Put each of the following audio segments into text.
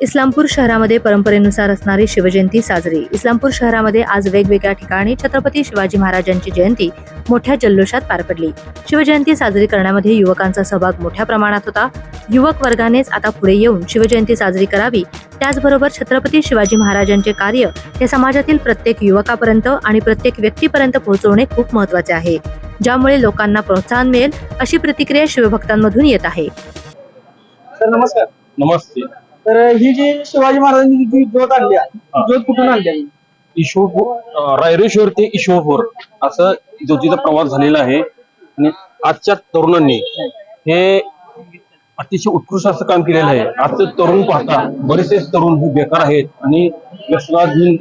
इस्लामपूर शहरामध्ये परंपरेनुसार असणारी शिवजयंती साजरी. इस्लामपूर शहरामध्ये आज वेगवेगळ्या ठिकाणी छत्रपती शिवाजी महाराजांची जयंती मोठ्या जल्लोषात पार पडली. शिवजयंती साजरी करण्यामध्ये युवकांचा सहभाग मोठ्या प्रमाणात होता. युवक वर्गानेच आता पुढे येऊन शिवजयंती साजरी करावी. त्याचबरोबर छत्रपती शिवाजी महाराजांचे कार्य हे समाजातील प्रत्येक युवकापर्यंत आणि प्रत्येक व्यक्तीपर्यंत पोहोचवणे खूप महत्त्वाचे आहे. ज्यामुळे लोकांना प्रोत्साहन मिळेल अशी प्रतिक्रिया शिवभक्तांमधून येत आहे. तर नमस्कार. नमस्ते. तर ही जी शिवाजी महाराजांनी जी ज्योत आणली आहे, ज्योत कुठून आणली आहे? ईश्वरपूर अं, रायरेश्वर ते ईश्वरपूर असं ज्योतीचा प्रवास झालेला आहे. आणि आजच्या तरुणांनी हे अतिशय उत्कृष्ट असं काम केलेलं आहे. आजचे तरुण पाहता बरेचसे तरुण हे बेकार आहेत आणि अं,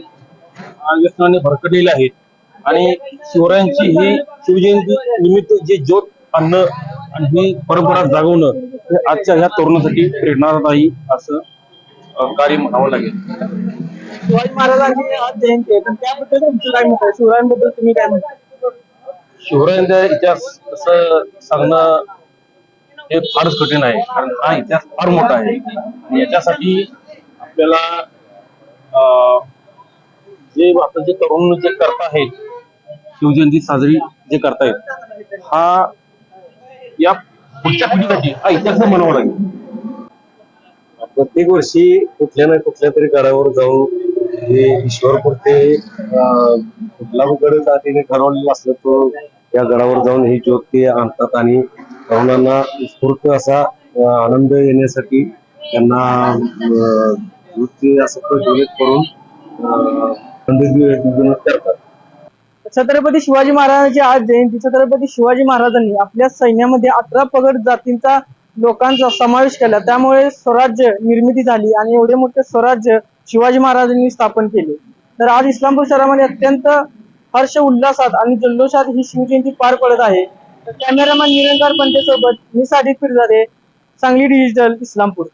व्यसनाने भरकटलेले आहेत. आणि शिवरायांची ही शिवजयंती निमित्त जे ज्योत आणणं आणि ही परंपरा जागवणं हे आजच्या ह्या तरुणासाठी प्रेरणादायी असं कार्य म्हणावं लागेल. शिवाजी महाराजांची आज जयंती आहे. तर त्याबद्दल तुमचं काय मत आहे? शिवरायांबद्दल तुम्ही काय म्हणता शिवरायांचा इतिहास असं सांगणं हे फारच कठीण आहे. कारण हा इतिहास फार मोठा आहे. आणि याच्यासाठी आपल्याला अं, जे आता जे तरुण जे करत आहेत शिवजयंती साजरी जे करतायत हा या पुढच्या पिढीसाठी हा इतिहास म्हणावा लागेल. प्रत्येक वर्षी कुठल्या ना कुठल्या तरी गडावर जाऊन हे ईश्वरपुरते अं, कुठला गड जातीने ठरवलेला असलं तो त्या गडावर जाऊन ही ज्योत ते आणतात आणि तरुणांना उत्स्फूर्त असा आनंद येण्यासाठी त्यांना नृत्य असं प्रज्वलित करून अं, करतात. छत्रपती शिवाजी महाराजांची आज जयंती छत्रपती शिवाजी महाराजांनी आपल्या सैन्यामध्ये अठरा पगड जातींचा लोकांचा समावेश केला. त्यामुळे स्वराज्य निर्मिती झाली आणि एवढे मोठे स्वराज्य शिवाजी महाराजांनी स्थापन केले. तर आज इस्लामपूर शहरामध्ये अत्यंत हर्ष उल्हासात आणि जल्लोषात ही शिवजयंती पार पडत आहे. कॅमेरामॅन निरंकार पंतेसोबत मी Sadiq Pirzade Sangli digital Islampur.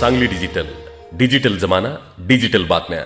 Sangli digital digital जमाना डिजिटल बातम्या.